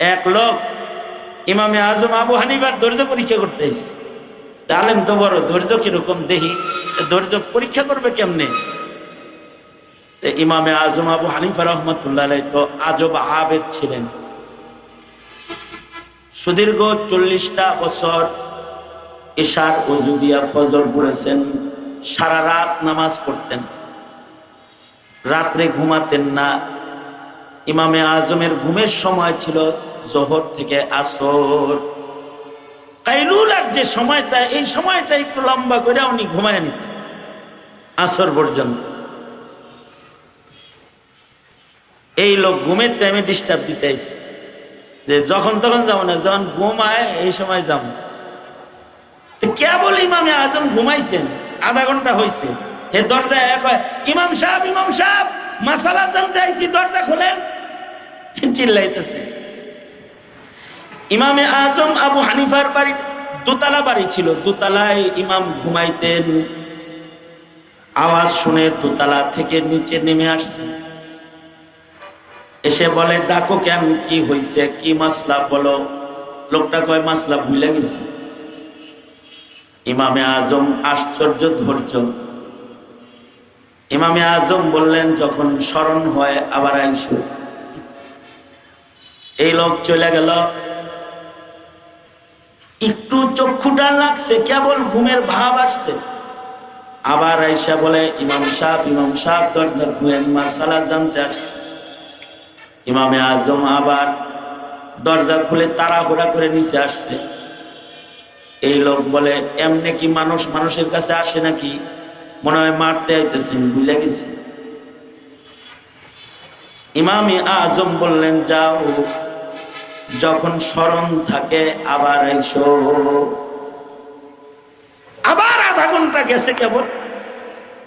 এক লোক ইমামে আজম আবু হানিফার ধৈর্য পরীক্ষা করতে এসছে। আলেম তো বড়, ধৈর্য কীরকম দেখি ধৈর্য পরীক্ষা করবে কেমনে? ইমামে আজম আবু হানিফা রহমতুল্লাহ তো আজব আবেদ ছিলেন। সুদীর্ঘ চল্লিশটা বছর ইশার অজু দিয়া ফজর পড়েছেন, সারা রাত নামাজ পড়তেন। রাত্রে ঘুমাতেন না ইমামে আজমের ঘুমের সময় ছিল জোহর থেকে আসর। কাইলুলার যে সময়টা, এই সময়টা একটু লম্বা করে উনি ঘুমায় নিতেন, আসর পর্যন্ত। এই লোক ঘুমের টাইমে ডিস্টার্ব দিতে যে যখন তখন যাব না, যখন ঘুমায়, এই সময় যাব। কেবল ইমামে আজম ঘুমাইছেন, আধা ঘণ্টা হয়েছে হে দরজায় ইমাম সাহেব ইমাম সাহেব, মাসালা জানতে আইছি, দরজা খোলেন। চিল্লাইতেছে। ইমামে আজম আবু হানিফার বাড়ি, দোতলা বাড়ি ছিল। দোতলায় ইমাম ঘুমাইতেন। আওয়াজ শুনে দোতলা থেকে নিচে নেমে আসছে। এসে বলে, ডাকো কেন? কি হয়েছে কি মাসলা বলো? লোকটা কয়, মাসলা ভুলে গেছে। ইমামে আজম, আশ্চর্য, ধৈর্য। ইমামে আজম বললেন, যখন স্মরণ হয়, আবার আইসো। এই লোক চলে গেল। একটু চক্ষুটা লাগছে, কেবল ঘুমের ভাব আসছে। আবার আইসা বলে, ইমাম সাহেব ইমাম সাহেব দরজা খুলেন, মাসালা জানতে আসছে। ইমামে আজম আবার দরজা খুলে তাড়াহুড়া করে নিচে আসছে। এই লোক বলে, এমনি কি মানুষ মানুষের কাছে আসে নাকি? মনে হয় মারতে আইতেছেন, ভুলে গেছি। ইমামি আজম বললেন, যাও। যখন স্মরণ থাকে, আবার এসো। আবার আধা ঘণ্টা গেছে কেবল।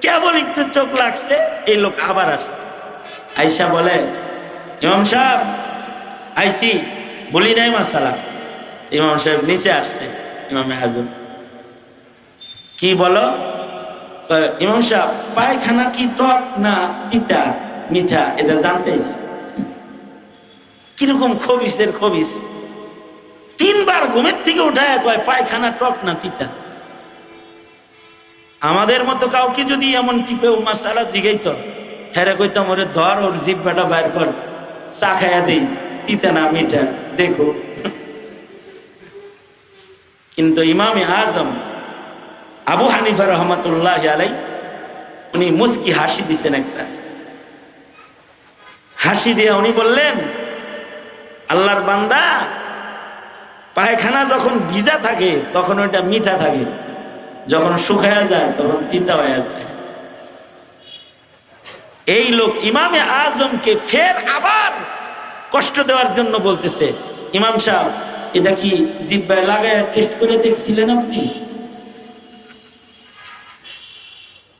কেবল একটু চোখ লাগছে, এই লোক আবার আসছে। আইসা বলে, ইমাম সাহেব আইসি বলি নাই মাসালা। ইমাম সাহেব নিচে আসছে, ইমামে আজম কি বলো? ইমাম সাহেব, পায়খানা কি টক না তিতা, মিঠা, এটা জানতে আইছি। কীরকম খবিসের খবিস? তিনবার ঘুমের থেকে উঠায় কয়, পায়খানা টক না তিতা? আমাদের মতো কাউকে যদি এমন কি মাসালা জিগাইত, হেরে কইতাম ওরে ধর, ওর জিব্বাটা বাইর কর, চা খাইয়া দেই, তিতা না মিঠা, দেখো। কিন্তু ইমামে আজম, আবু হানিফা রহমতুল্লাহ আলাই উনি মুস্কি হাসি দিছেন একটা। হাসি দিয়ে উনি বললেন আল্লাহর বান্দা, পায়খানা যখন ভিজা থাকে, তখন ওইটা মিঠা থাকে। যখন শুকায়া যায়, তখন তিতা হয়ে যায়। এই লোক ইমামে আজমকে ফের আবার কষ্ট দেওয়ার জন্য বলতেছে, ইমাম সাহেব, এটা কি জিব্বায় লাগায় টেস্ট করে দেখছিলেন আপনি?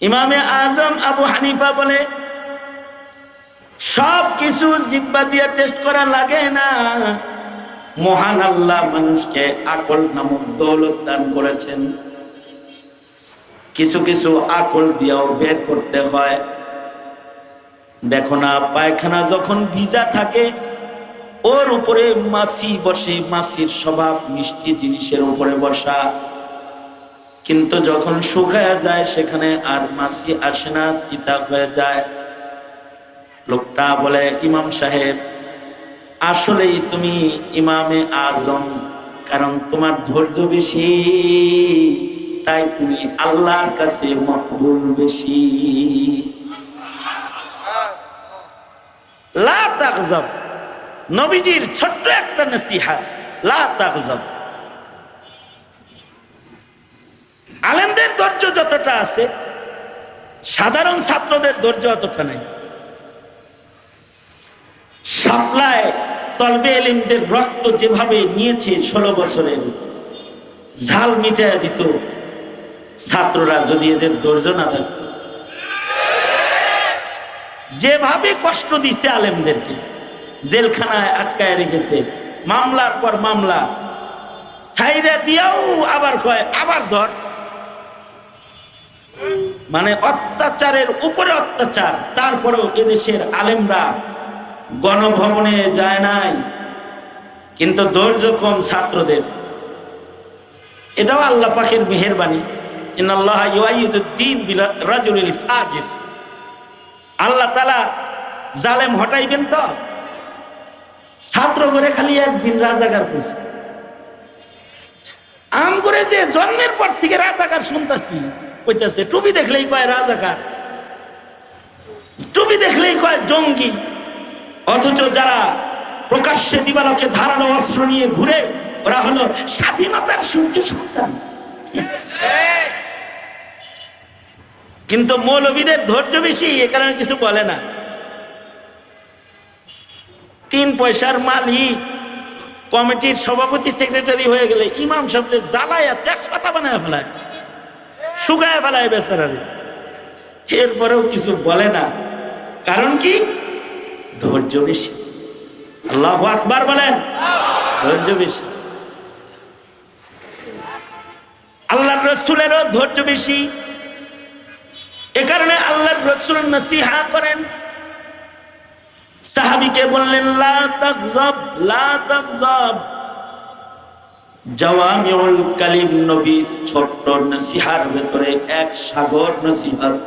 ইমামে আজম আবু হানিফা বলে সব কিছু জিব্বা দিয়ে টেস্ট করা লাগে না। মহান আল্লাহ মানুষকে আকল নামক দৌলত দান করেছেন। কিছু কিছু আকল দিয়েও বের করতে হয়। দেখো না, পায়খানা যখন ভিজা থাকে, ওর উপরে মাছি বসে, মাছির স্বভাব মিষ্টি জিনিসের উপরে বসা। কিন্তু যখন শুকায় যায়, সেখানে আর মাছি আসে না তিতা হয়ে যায়। লোকটা বলে, ইমাম সাহেব, আসলেই তুমি ইমামে আজম, কারণ তোমার ধৈর্য বেশি, তাই তুমি আল্লাহর কাছে মকবুল বেশি। লা তাগজব, নবীজির ছোট্ট একটা নসিহা, লা তাগজব। আলেমদের ধৈর্য যতটা আছে, সাধারণ ছাত্রদের ধৈর্য অতটা নাই। সাপ্লায় তলবে এলিমদের রক্ত যেভাবে নিয়েছে ষোলো বছরের, ঝাল মিটাইয়া দিত। ছাত্ররা যদি এদের ধৈর্য না থাকত যেভাবে কষ্ট দিচ্ছে আলেমদেরকে, জেলখানায় আটকায় রেখেছে, মামলার পর মামলা সাইরা দিয়াও আবার কয়, আবার ধর। মানে অত্যাচারের উপরে অত্যাচার, তারপরেও এদেশের আলেমরা গণভবনে যায় নাই। কিন্তু ধৈর্য কম ছাত্রদের। এটাও আল্লাহ পাকের মেহরবানি। ফাজির। আল্লাহ তালা জালেম হটাইবেন তো? ছাত্র করে খালি একদিন রাজাকার করছে আম করে যে জন্মের পর থেকে রাজাকার শুনতাছি, কইতাছে, টুপি দেখলেই কয় রাজাকার? টুপি দেখলেই কয় জঙ্গি? অথচ যারা প্রকাশ্যে দিবালকে ধারালো অস্ত্র নিয়ে ঘুরে, ওরা হলো স্বাধীনতার সূর্য সন্তান। কিন্তু মৌলবীদের ধৈর্য বেশি, এ কারণে কিছু বলে না। তিন পয়সার মালিক, কমিটির সভাপতি, সেক্রেটারি হয়ে গেলে ইমাম সাহেব জ্বালায়া তেজপাতা বানায় ফেলায়, শুকায় ফেলায় বেচারারে। এরপরেও কিছু বলে না। কারণ কি? ধৈর্য বেশি। আল্লাহ আকবার বলেন, ধৈর্য বেশি। আল্লাহর রসুলেরও ধৈর্য বেশি। এ কারণে আল্লাহর রসুল নসিহা করেন। সাহাবিকে বললেন, লা জাওয়ামিউল কালিম নবীর ছোট্ট নসিহার ভেতরে এক সাগর নসিহাত।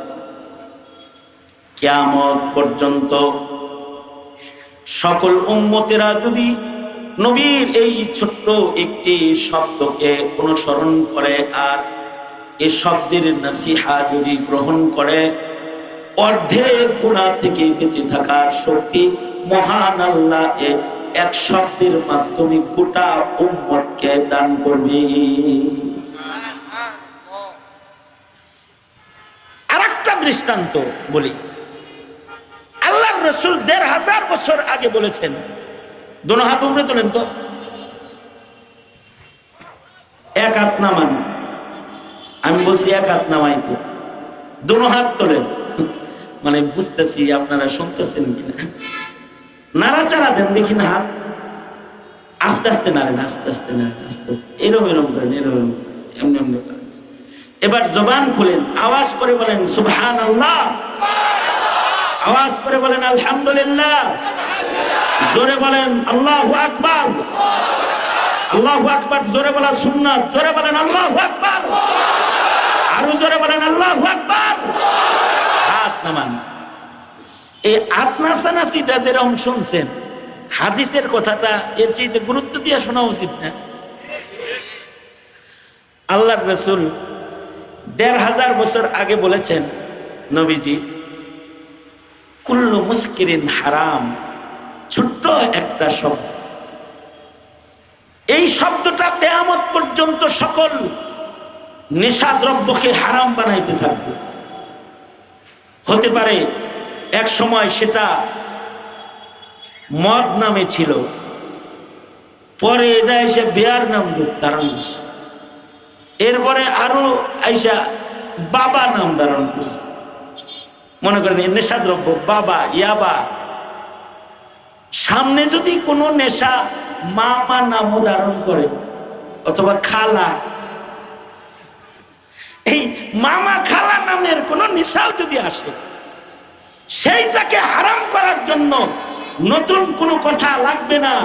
কিয়ামত পর্যন্ত সকল উম্মতেরা যদি নবীর এই ছোট্ট একটি শব্দকে অনুসরণ করে আর এ শব্দের নসিহা যদি গ্রহণ করে, অর্ধেক গুণা থেকে বেঁচে থাকার শক্তি মহান আল্লাহ এক শব্দের মাধ্যমে গোটা উম্মতকে দান করবে। আর একটা দৃষ্টান্ত বলি। রসুল দেড় হাজার বছর আগে বলেছেন, দোনো হাত উপরে তোলেন তো। এক হাত নামান। আমি বলছি এক হাত নামাই তো। দোনো হাত তোলেন। মানে বুঝতেছি আপনারা শুনতেছেন কিনা নাড়াচাড়া দেন, দেখি না। হাত আস্তে আস্তে নাড়েন, আস্তে আস্তে নাড়েন, আস্তে আস্তে। এরম এরম করেন, এরম এরম এমনি এমনি করেন। এবার জবান খুলেন, আওয়াজ করে বলেন সুবহান আল্লাহ আওয়াজ করে বলেন, আলহামদুলিল্লাহ। জোরে বলেন, আল্লাহ আকবার। আল্লাহ আকবার, জোরে বলা সুন্নাত। জোরে বলেন, আল্লাহ আকবার। আরও জোরে বলেন, আল্লাহ আকবার। হাত নামান। এই আতনাসানাসিটা যেরকম শুনছেন, হাদিসের কথাটা এর চাইতে গুরুত্ব দিয়ে শোনা উচিত না। আল্লাহ রসুল দেড় হাজার বছর আগে বলেছেন, নবীজি কুল্লু মুস্কিরিন হারাম, ছোট্ট একটা শব্দ। এই শব্দটা কেয়ামত পর্যন্ত সকল নেশা দ্রব্যকে হারাম বানাইতে থাকবে। হতে পারে এক সময় সেটা মদ নামে ছিল, পরে এটা এসে বেয়ার নাম ধারণ করছে। এরপরে আরও আইসা বাবা নাম ধারণ করছে। মনে করেন এই নেশাদ্রব্য, বাবা, ইয়াবা। সামনে যদি কোনো নেশা মামা নামও ধারণ করে, অথবা খালা, এই মামা খালা নামের কোনো নেশাও যদি আসে, সেইটাকে হারাম করার জন্য নতুন কোনো কথা লাগবে না।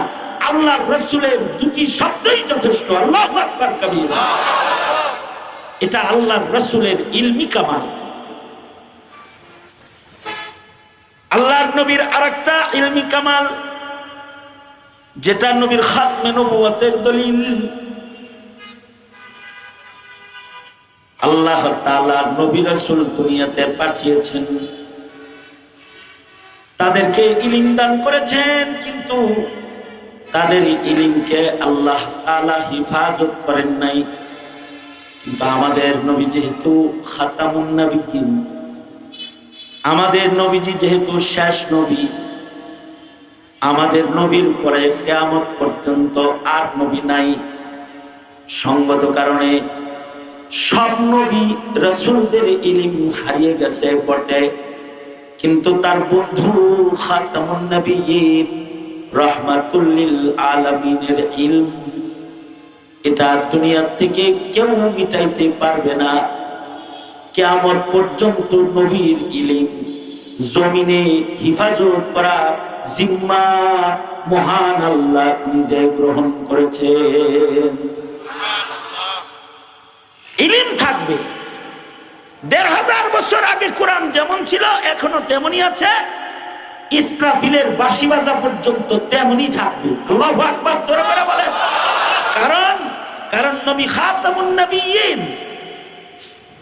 আল্লাহ রসুলের দুটি শব্দই যথেষ্ট। আল্লাহ এটা আল্লাহর রসুলের ইলমি কামাল। আল্লাহর নবীর আরেকটা ইলমি কামাল, যেটা নবীর খাতমে নবুয়তের দলিল। আল্লাহ নবী রাসূল দুনিয়াতে পাঠিয়েছেন। তাদেরকে ইলিম দান করেছেন, কিন্তু তাদের ইলিমকে আল্লাহ তালা হিফাজত করেন নাই। কিন্তু আমাদের নবী যেহেতু খাতামুন নবিয়িন আমাদের নবীজি যেহেতু শেষ নবী, আমাদের নবীর পরে কেয়ামত পর্যন্ত আর নবী নাই। সঙ্গত কারণে সব নবী রসুলদের ইলিম হারিয়ে গেছে বটে। কিন্তু তার বন্ধু রহমাতুল্লিল আলামিনের ইলম, এটা দুনিয়ার থেকে কেউ মিটাইতে পারবে না। কেয়ামত পর্যন্ত নবীর ইলিম। জমিনে হিফাজত করা জিম্মা মহান আল্লাহ নিজে গ্রহণ করেছে। ইলিম থাকবে। দেড় হাজার বছর আগে কোরআন যেমন ছিল, এখনও তেমনই আছে। ইসরাফিলের বাসি বাজা পর্যন্ত তেমনই থাকবে। আকবার করে বলে কারণ কারণ নবী খাতামুন নবিয়্যিন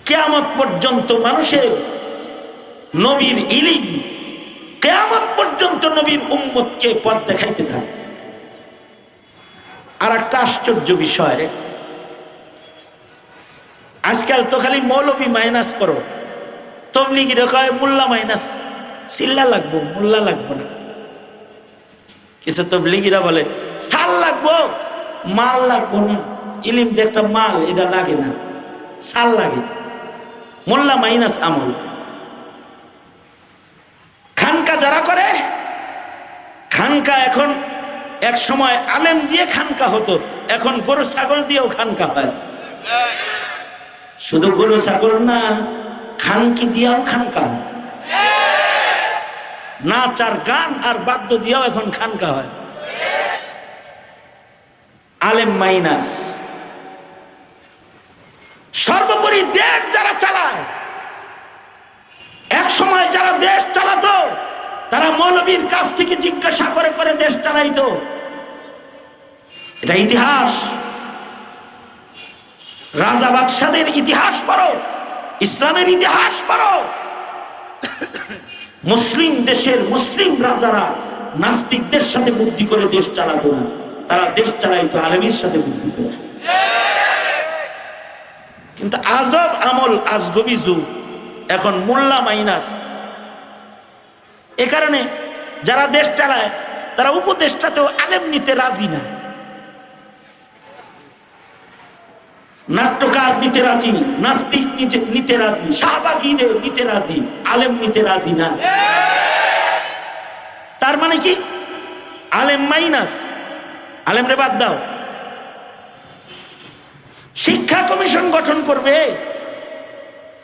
কিয়ামত পর্যন্ত মানুষের নবীর ইলিম, কেয়ামত পর্যন্ত নবীর উম্মতকে পথ দেখাইতে থাকে। আর একটা আশ্চর্য বিষয়, আজকাল তো খালি মৌলবী মাইনাস করো তবলিগিরে কয়, মোল্লা মাইনাস চিল্লা লাগবো, মোল্লা লাগবো না। কিছু তবলিগিরা বলে, সাল লাগবো, মাল লাগবো না। ইলিম যে একটা মাল, এটা লাগে না, সাল লাগে। মোল্লা মাইনাস আমল। খানকা যারা করে, খানকা এখন এক সময় আলেম দিয়ে খানকা হতো, এখন গরু ছাগল দিয়েও খানকা হয়। শুধু গরু ছাগল না, খানকি দিয়েও খানকা। নাচ আর গান আর বাদ্য দিয়েও এখন খানকা হয়। আলেম মাইনাস। সর্বোপরি দেশ যারা চালায়, এক সময় যারা দেশ চালাতো, তারা মৌলবীর কাছ থেকে জিজ্ঞাসা করে করে দেশ চালাইতো। এটা ইতিহাস। রাজা বাদশাদের ইতিহাস পড়ো, ইসলামের ইতিহাস পড়ো। মুসলিম দেশের মুসলিম রাজারা নাস্তিকদের সাথে বুদ্ধি করে দেশ চালাতো তারা দেশ চালাইতো আলমীর সাথে বুদ্ধি করে। কিন্তু আজব আমল আজগবি যুগ এখন মোল্লা মাইনাস। এ কারণে যারা দেশ চালায়, তারা উপদেশটাতেও আলেম নিতে রাজি না। নাট্যকার নিতে রাজি, নাস্তিক নিতে- রাজি শাহবাগি নিতে রাজি, আলেম নিতে রাজি না। তার মানে কি? আলেম মাইনাস। আলেম রে বাদ দাও। শিক্ষা কমিশন গঠন করবে।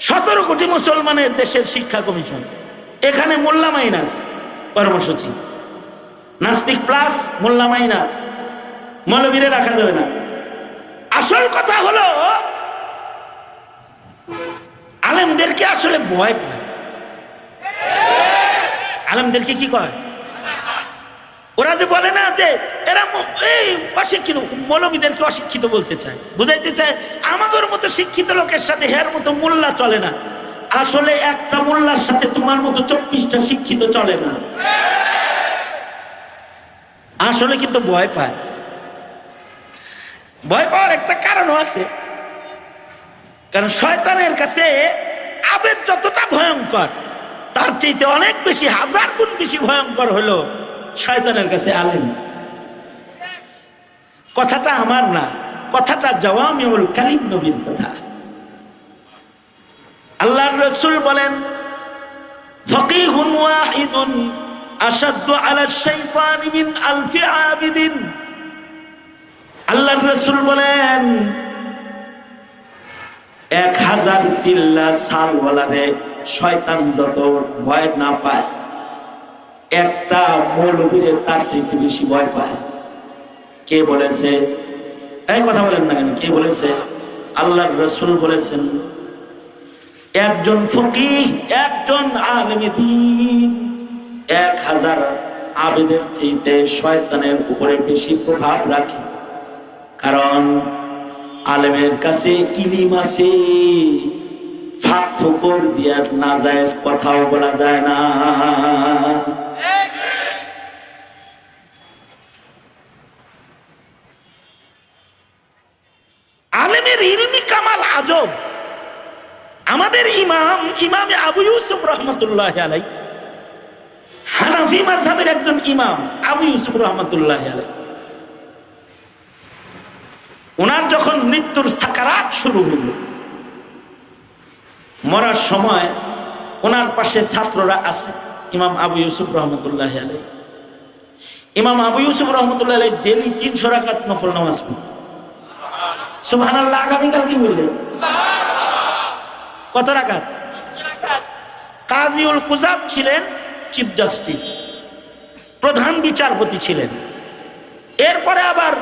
সতেরো কোটি মুসলমানের দেশের শিক্ষা কমিশন। এখানে মোল্লা মাইনাস কর্মসূচি। নাস্তিক প্লাস মোল্লা মাইনাস। মৌলবীরে রাখা যাবে না। আসল কথা হলো, আলেমদেরকে আসলে ভয় পায়। আলেমদেরকে কি কয়? ওরা যে বলে না যে এরা এই অশিক্ষিত, মৌলবীদেরকে অশিক্ষিত বলতে চায়। বুঝাইতে চায়, আমাদের মতো শিক্ষিত লোকের সাথে হের মতো মোল্লা চলে না। আসলে একটা মোল্লার সাথে তোমার মতো চব্বিশটা শিক্ষিত চলে না। আসলে কিন্তু ভয় পায়। ভয় পাওয়ার একটা কারণও আছে। কারণ শয়তানের কাছে আবেদ যতটা ভয়ঙ্কর, তার চাইতে অনেক বেশি, হাজার গুণ বেশি ভয়ঙ্কর হলো শয়তানের কাছে আলেম। কথাটা আমার না, কথাটা জওয়ামিউল কালিম নবীর কথা। আল্লাহর রসুল বলেন ওয়াহিদুন আলা মিন আলফি আবিদিন। আল্লাহর বলেন, এক হাজার চিল্লা সালওয়ালারে শয়তান যত ভয় না পায় একটা মৌলবীরে তার চাইতে বেশি ভয় পায়। কে বলেছে? এই কথা বলেন না কেন? কে বলেছে? আল্লাহ রসুল বলেছেন, একজন ফকিহ, একজন দিন, এক হাজার আবেদের চাইতে শয়তানের উপরে বেশি প্রভাব রাখে। কারণ আলেমের কাছে ইলিম আছে ফাঁক ফুকর দিয়া না যায় কথাও বলা যায় না। আজব। আমাদের ইমাম, ইমামে আবু ইউসুফ রহমতুল্লাহ আলাই হানাফি মাযহাবের একজন ইমাম, আবু ইউসুফ রহমতুল্লাহ আলাই ওনার যখন মৃত্যুর সাকারাত শুরু হইল, মরার সময় ওনার পাশে ছাত্ররা আছে, ইমাম আবু ইউসুফ রহমতুল্লাহ আলাই ইমাম আবু ইউসুফ রহমতুল্লাহ আলাই ডেলি তিনশো রাকাত নফল নামাজ পড়ে। আগামীকাল কি বললেন কত রাকাত? কাজীউল কুজাব ছিলেন চিফ জাস্টিস, প্রধান বিচারপতি ছিলেন। এরপরে আবার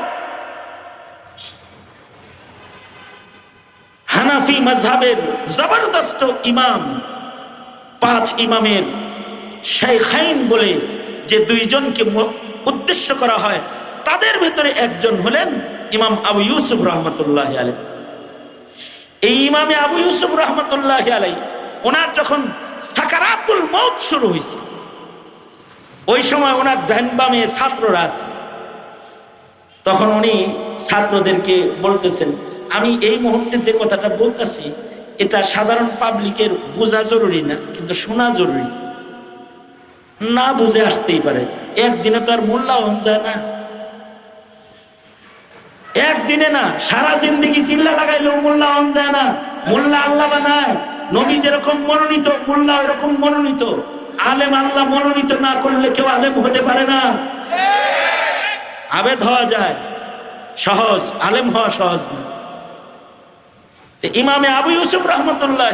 হানাফি mazhaবের জবরদস্ত ইমাম, পাঁচ ইমামের শেখাইন বলে যে দুইজনকে উদ্দেশ্য করা হয়, তাদের ভেতরে একজন হলেন ইমাম আবু ইউসুফ রহমতুল্লাহ আলাই এই ইমামে আবু ইউসুফ রহমতুল্লাহ আলাই ওনার যখন সাকারাতুল মৌত শুরু হয়েছে ওই সময় ওনার ডান ছাত্ররা আছে। তখন উনি ছাত্রদেরকে বলতেছেন, আমি এই মুহূর্তে যে কথাটা বলতেছি, এটা সাধারণ পাবলিকের বোঝা জরুরি না, কিন্তু শোনা জরুরি। না বুঝে আসতেই পারে। একদিনে তো আর মূল্যায়ন যায় না। একদিনে না সারা জিন্দগি চিল্লা লাগাইলেও মূল্যায়ন যায় না, মোল্লা আল্লাহ বানায়। নবী যেরকম মনোনীত, মোল্লা এরকম মনোনীত। আলেম আল্লাহ মনোনীত না করলে কেউ আলেম হতে পারে না। আবেদ হওয়া যায়, সহজ, আলেম হওয়া সহজ না। ইমামে আবু ইউসুফ রহমতুল্লাহ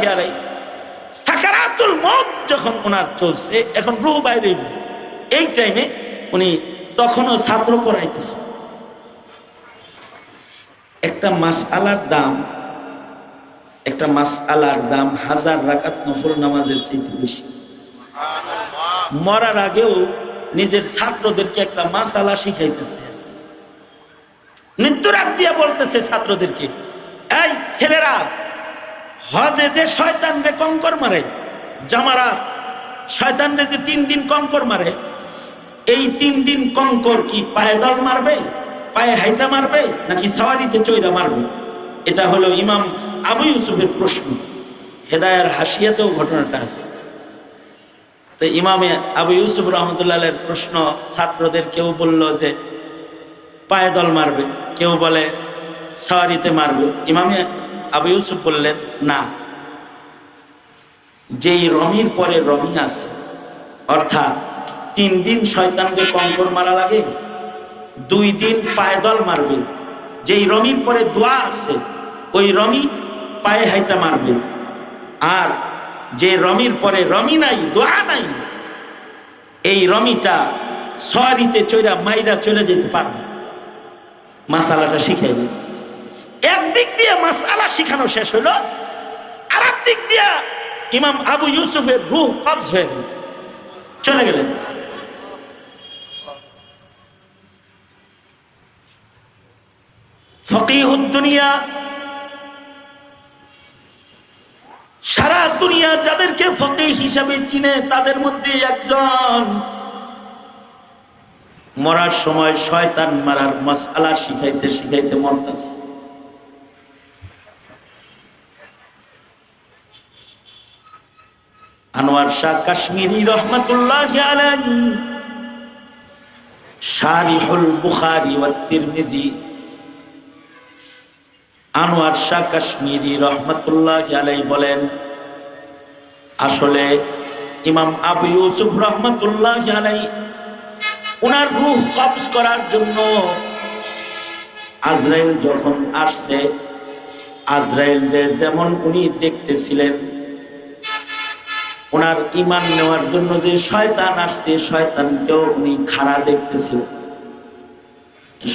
সাকারাতুল মত যখন ওনার চলছে, এখন রুহ বাইরে এই টাইমে উনি তখনও ছাত্র পড়াইতেছে একটা মাস আলার দাম একটা মাস আলার দাম হাজার রাকাত নফল নামাজের চাইতে বেশি। মরার আগেও নিজের ছাত্রদেরকে একটা মাস আলা শিখাইতেছে। মৃত্যুর আগ দিয়া বলতেছে ছাত্রদেরকে এই ছেলেরা হজে যে শয়তান রে কঙ্কর মারে জামারা শয়তান রে যে তিন দিন কঙ্কর মারে এই তিন দিন কঙ্কর কি পায়ে দল মারবে? পায়ে হাইটা মারবে নাকি সাওয়ারিতে চৈরা মারবে? এটা হলো ইমাম আবু ইউসুফের প্রশ্ন। হেদায়ার হাসিয়াতেও ঘটনাটা আছে। তো ইমামে আবু ইউসুফ রহমতুল্লাহের প্রশ্ন ছাত্রদের কেউ বলল যে, পায়ে দল মারবে? কেউ বলে, সাওয়ারিতে মারবে। ইমামে আবু ইউসুফ বললেন, না। যেই রমির পরে রমি আছে, অর্থাৎ তিন দিন শয়তানকে কঙ্কর মারা লাগে দুই দিন পায়দল মারবে। যেই রমির পরে দোয়া আছে, ওই রমি পায়ে হাইটা মারবে। আর যে রমির পরে রমি নাই, দোয়া নাই, এই রমিটা সয়ারিতে চৈরা মাইরা চলে যেতে পারবে। মাসালাটা শিখাই দিন একদিক দিয়ে মাসালা শিখানো শেষ হলো আর দিক দিয়ে ইমাম আবু ইউসুফের রুহ কবজ হয়ে চলে গেলেন। ফকিহুদ দুনিয়া, সারা দুনিয়া যাদেরকে ফকিহ হিসাবে চিনে, তাদের মধ্যে একজন। মরার সময় শয়তান মারার মাসালা শিখাইতে শিখাইতে মরতেছে আনোয়ার শাহ কাশ্মীরি রহমতুল্লাহ আলাইহি, শারিহুল বুখারী ওয়া তিরমিজি আনোয়ার শাহ কাশ্মীরি রহমতুল্লাহ আলাই বলেন, আসলে ইমাম আবু ইউসুফ রহমতুল্লাহ আলাই ওনার রুহ কবজ করার জন্য আজরাইল যখন আসছে আজরাইল যেমন উনি দেখতেছিলেন ওনার ইমান নেওয়ার জন্য যে শয়তান আসছে, শয়তানকেও উনি খাড়া দেখতেছিলেন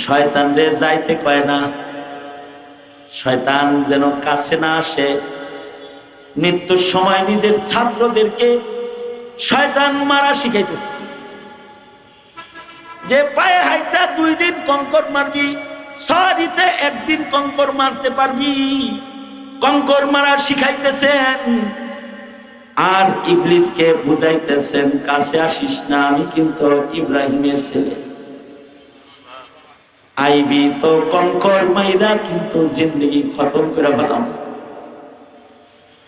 শয়তান রে যাইতে কয় না শয়তান যেন কাছে না আসে। মৃত্যুর সময় নিজের ছাত্রদেরকে শয়তান মারা শিখাইতেছে। যে পায়ে হাইটা দুই দিন কঙ্কর মারবি, সরিতে একদিন কঙ্কর মারতে পারবি। কঙ্কর মারা শিখাইতেছেন। আর ইবলিসকে বুঝাইতেছেন, কাছে আসিস না, আমি কিন্তু ইব্রাহিমের ছেলে। আইবি তো কঙ্কর মাইরা কিন্তু জিন্দগি খতম করে ফেলাম।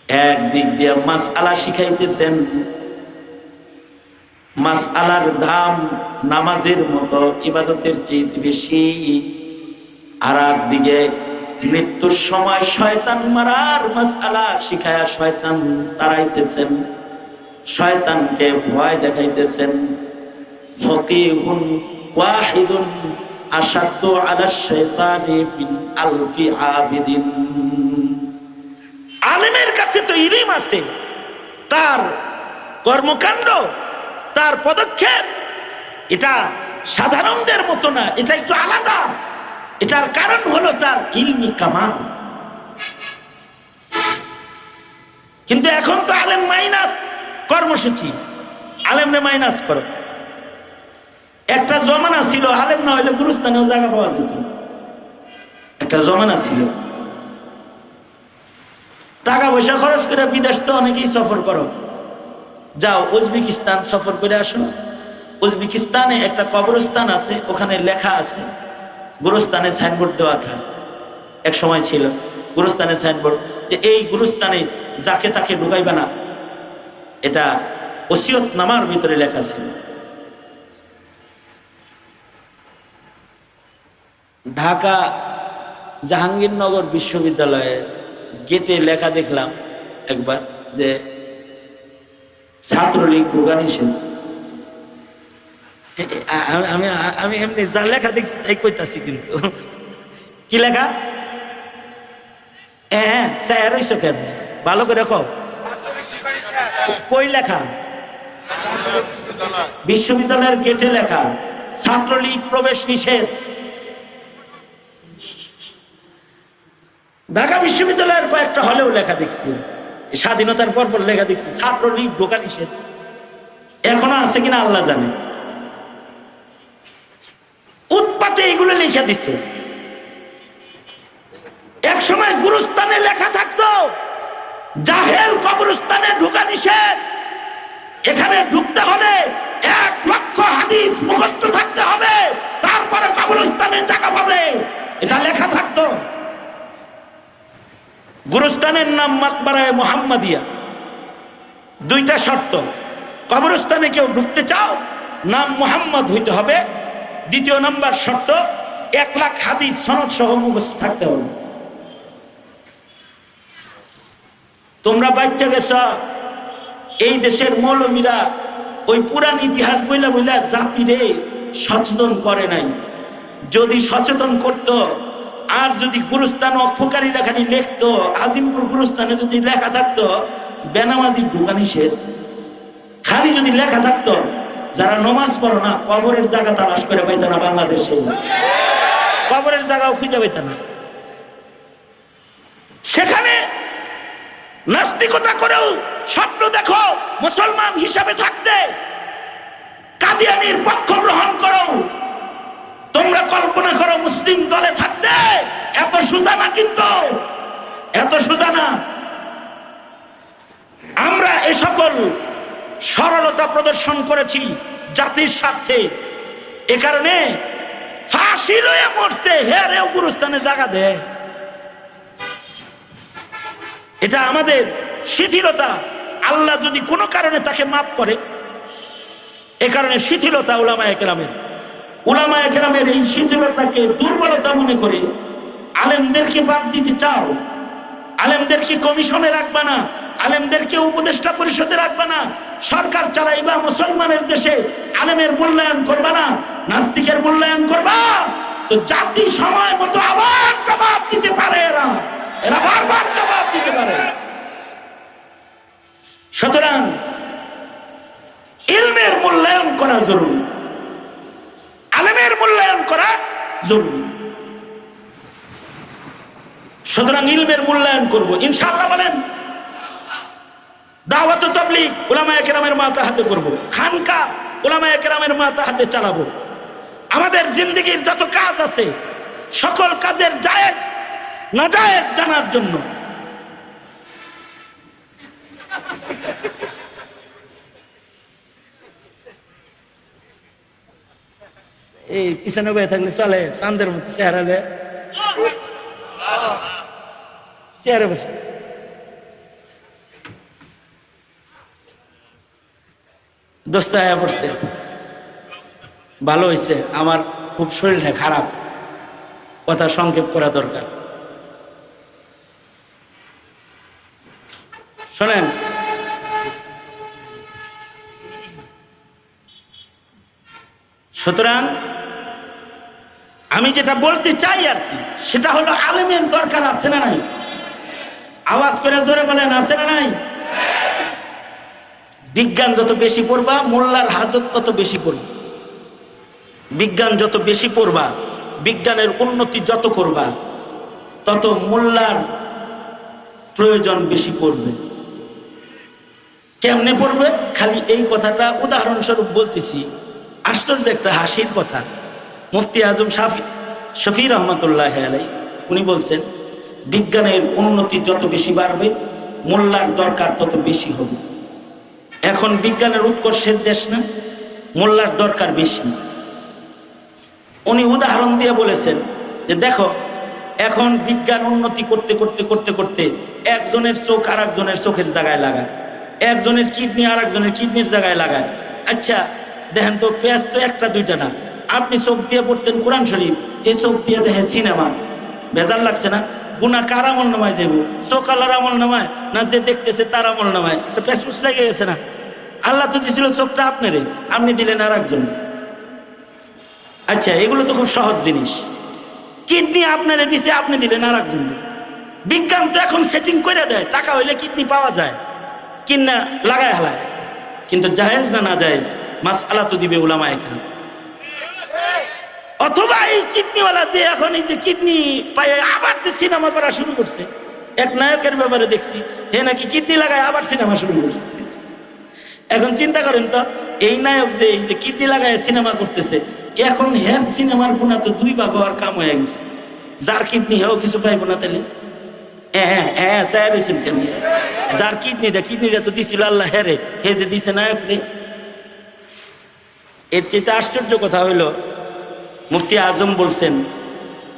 একদিক দিয়ে মাস আলা শিখাইতেছেন। মাস আলার দাম নামাজের মতো ইবাদতের চেয়ে বেশি। আর একদিকে মৃত্যুর সময় শয়তান মারার মাস আলা শিখায়া শয়তান তারাইতেছেন। শয়তানকে ভয় দেখাইতেছেন। ফকিহুন ওয়াহিদুন আসাদ্দ আলা শয়তানি বিন আলফি আবিদিন। আলেমের কাছে তো ইলিম আছে। তার কর্মকাণ্ড, তার পদক্ষেপ, এটা সাধারণদের মতো না, এটা একটু আলাদা। এটার কারণ হলো তার ইলমি কামাল। কিন্তু এখন তো আলেম মাইনাস কর্মসূচি। আলেমরে মাইনাস করো। একটা জমানা ছিল, আলেম না হইলে গুরুস্থানেও জায়গা পাওয়া যেত একটা জমানা ছিল। টাকা পয়সা খরচ করে বিদেশ তো অনেকেই সফর করো। যাও, উজবেকিস্তান সফর করে আসো। উজবেকিস্তানে একটা কবরস্থান আছে, ওখানে লেখা আছে, গুরুস্থানে সাইনবোর্ড দেওয়া থাকে। এক সময় ছিল, গুরুস্থানে সাইনবোর্ড। যে এই গুরুস্থানে যাকে তাকে ঢুকাইবে না, এটা ওসিয়ত নামার ভিতরে লেখা ছিল। ঢাকা জাহাঙ্গীরনগর বিশ্ববিদ্যালয়ে গেটে লেখা দেখলাম একবার যে ছাত্রলীগ আ- আমি- আমি আমি এমনি যা লেখা দেখছি তাই কইতাছি কিন্তু। কি লেখা? হ্যাঁ স্যার হইছো কেন? ভালো করে কও। কই লেখা? বিশ্ববিদ্যালয়ের গেটে লেখা, ছাত্রলীগ প্রবেশ নিষেধ। ঢাকা বিশ্ববিদ্যালয়ের কয়েকটা হলেও লেখা দেখছি। স্বাধীনতার পর পর লেখা দেখছি। ছাত্রলীগ ঢোকা নিষেধ এখনও আছে কিনা আল্লাহ জানে। উৎপাতে এগুলো লিখে দিচ্ছে এক সময় গুরুস্থানে লেখা থাকতো, জাহেল কবরস্থানে ঢোকা নিষেধ। এখানে ঢুকতে হলে এক লক্ষ হাদিস মুখস্থ থাকতে হবে, তারপরে কবরস্থানে জায়গা পাবে। এটা লেখা থাকতো। গুরুস্থানের নাম মাকবারায় মোহাম্মদিয়া। দুইটা শর্ত। কবরস্থানে কেউ ঢুকতে চাও, নাম মোহাম্মদ হইতে হবে। দ্বিতীয় নাম্বার শর্ত, এক লাখ হাদিস সনদ সহ মুখস্থ থাকতে হবে। তোমরা বাচ্চা গেছ, এই দেশের মৌলমীরা ওই পুরান ইতিহাস বইলা বইলা জাতিরে সচেতন করে নাই। যদি সচেতন করত আর যদি গুরুস্থান অক্ষকারীরা খালি লিখতো, আজিমপুর গুরুস্থানে যদি লেখা থাকতো, বেনামাজি ঢুকা নিষেধ খালি যদি লেখা থাকতো, যারা নমাজ পড়ো না, কবরের জায়গা তালাশ করে পাইতো না বাংলাদেশে। কবরের জায়গাও খুঁজে পাইতো না। সেখানে নাস্তিকতা করেও স্বপ্ন দেখো, মুসলমান হিসাবে থাকতে কাদিয়ানির পক্ষ গ্রহণ করো। তোমরা কল্পনা করো মুসলিম দলে থাকতে এত সোজা না কিন্তু, এত সোজা না আমরা এ সকল সরলতা প্রদর্শন করেছি জাতির স্বার্থে। এ কারণে ফাঁসি লয়ে মরছে হে রে গুরুস্থানে জায়গা দেয় এটা আমাদের শিথিলতা। আল্লাহ যদি কোনো কারণে তাকে মাফ করে, এ কারণে শিথিলতা উলামা একরামের উলামা একরামের এই শিথিলতাকে দুর্বলতা মনে করে আলেমদেরকে বাদ দিতে চাও, আলেমদেরকে কমিশনে রাখবা না, আলেমদেরকে উপদেষ্টা পরিষদে রাখবা না, সরকার চালাইবা, মুসলমানের দেশে আলেমের মূল্যায়ন করবা না, নাস্তিকের মূল্যায়ন করবা। তো জাতি সময় মতো আবার জবাব দিতে পারে এরা এরা বারবার জবাব দিতে পারে। সুতরাং ইলমের মূল্যায়ন করা জরুরি আলেমের মূল্যায়ন করা জরুরি সুতরাং ইলমের মূল্যায়ন করব। ইনশাআল্লাহ বলেন, দাওয়াত তবলিগ ওলামা একরামের মাথা হাতে করব। খানকা ওলামা একরামের মাথা হাতে চালাবো। আমাদের জিন্দগির যত কাজ আছে, সকল কাজের জায়েজ না জায়েজ জানার জন্য এই পিছনে বয়ে থাকলে চলে, চান্দের মতো চেহারা বসে। দোস্ত, আয়া পড়ছে। ভালো হয়েছে আমার খুব শরীরটা খারাপ। কথা সংক্ষেপ করা দরকার। শোনেন। সুতরাং আমি যেটা বলতে চাই আর কি, সেটা হলো আলেমের দরকার, আছে না নাই? আওয়াজ করে জোরে বলেন, আছে না নাই? বিজ্ঞান যত বেশি পড়বা, মোল্লার হাজত তত বেশি পড়বে বিজ্ঞান যত বেশি পড়বা, বিজ্ঞানের উন্নতি যত করবা, তত মোল্লার প্রয়োজন বেশি পড়বে। কেমনে পড়বে? খালি এই কথাটা উদাহরণস্বরূপ বলতেছি। আশ্চর্য একটা হাসির কথা। মুফতি আজম শাফি, শফি রহমতুল্লাহ আলাই উনি বলছেন, বিজ্ঞানের উন্নতি যত বেশি বাড়বে, মোল্লার দরকার তত বেশি হবে। এখন বিজ্ঞানের উৎকর্ষের দেশ না, মোল্লার দরকার বেশি। উনি উদাহরণ দিয়ে বলেছেন যে, দেখো, এখন বিজ্ঞান উন্নতি করতে করতে করতে করতে একজনের চোখ আর একজনের চোখের জায়গায় লাগায়, একজনের কিডনি আর একজনের কিডনির জায়গায় লাগায়। আচ্ছা দেখেন তো, পেঁয়াজ তো একটা, দুইটা না। আপনি চোখ দিয়ে পড়তেন কোরআন শরীফ এই চোখ দিয়ে দেখে সিনেমা। বেজার লাগছে না? গুনা কার আমল নামায় যাব চোখ আল্লাহর আমল নামায়, না যে দেখতেছে তার আমল নামায়। একটা পেসপুস লেগে গেছে না? আল্লাহ তো দিছিল চোখটা আপনারে, আপনি দিলেন আর একজন আচ্ছা এগুলো তো খুব সহজ জিনিস। কিডনি আপনারে দিছে, আপনি দিলেন আর একজন বিজ্ঞান তো এখন সেটিং করে দেয়, টাকা হইলে কিডনি পাওয়া যায়। কিনা লাগায় হালায়। কিন্তু জাহেজ না না জাহেজ মাস আলা তো দিবে উলামা এখানে অথবা এই কিডনিওয়ালা যে এখন এই যে কিডনি পায় আবার যে সিনেমা করা শুরু করছে, এক নায়কের ব্যাপারে দেখছি, হে নাকি কিডনি লাগায় আবার সিনেমা শুরু করছে। এখন চিন্তা করেন তো, এই নায়ক যে এই যে কিডনি লাগায় সিনেমা করতেছে, এখন হের সিনেমার গুণা তো দুই ভাগ হওয়ার কাম হয়ে গেছে। যার কিডনি হেও কিছু পাইব না তাহলে? হ্যাঁ হ্যাঁ চায় রয়েছেন কেন? যার কিডনিটা কিডনিটা তো দিছিল আল্লাহ হেরে হে যে দিছে নায়ক রে। এর চেয়ে আশ্চর্য কথা হইল মুফতি আজম বলছেন,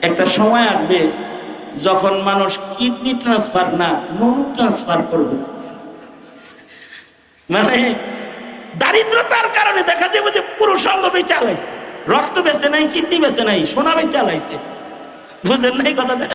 একটা সময় আসবে যখন মানুষ কিডনি ট্রান্সফার না, মন ট্রান্সফার করবে। মানে দারিদ্রতার কারণে দেখা যাবে যে পুরো সঙ্গ চালাইছে রক্ত বেছে নাই, কিডনি বেছে নাই, সোনা বেচে চালাইছে বুঝেন নাই কথাটা?